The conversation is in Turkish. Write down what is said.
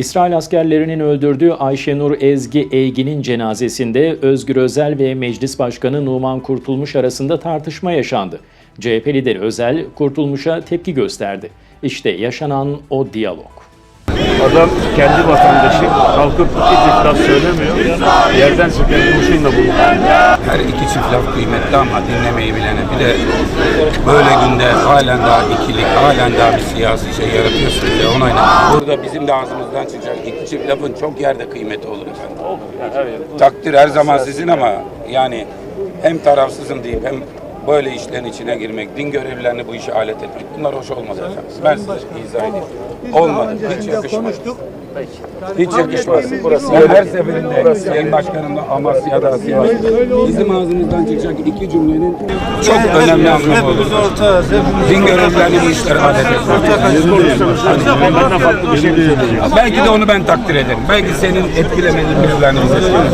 İsrail askerlerinin öldürdüğü Ayşenur Ezgi Eygi'nin cenazesinde Özgür Özel ve Meclis Başkanı Numan Kurtulmuş arasında tartışma yaşandı. CHP lideri Özel, Kurtulmuş'a tepki gösterdi. İşte yaşanan o diyalog. Adam kendi vatandaşı kalkıp iki laf söylemiyor. Yerden söken kurşunla bulunuyor. Her iki çift laf kıymetli ama dinlemeyi bilene. Bir de böyle günde halen daha ikilik, halen daha bir siyasi şey yaratıyorsunuz ya ona inanın. Burada bizim de ağzımızdan çıkacak iki çift lafın çok yerde kıymeti olur efendim. Takdir her zaman sizin ama yani hem tarafsızım deyip hem böyle işlerin içine girmek, din görevlilerini bu işe alet etmek bunlar hoş olmaz efendim. Ben size izah edeyim. Olmadı. Hiç yakışmaz. Hiç yakışmaz. Burası her seferinde Sayın Başkanımla Amasya'da Sivas'ta bizim ağzımızdan çıkacak iki cümlenin çok önemli anlamı olur. Din görevlilerini bu işlere alet etmek. Benden farklı bir şey. Belki de onu ben takdir ederim. Belki senin etkilemediğin birilerini.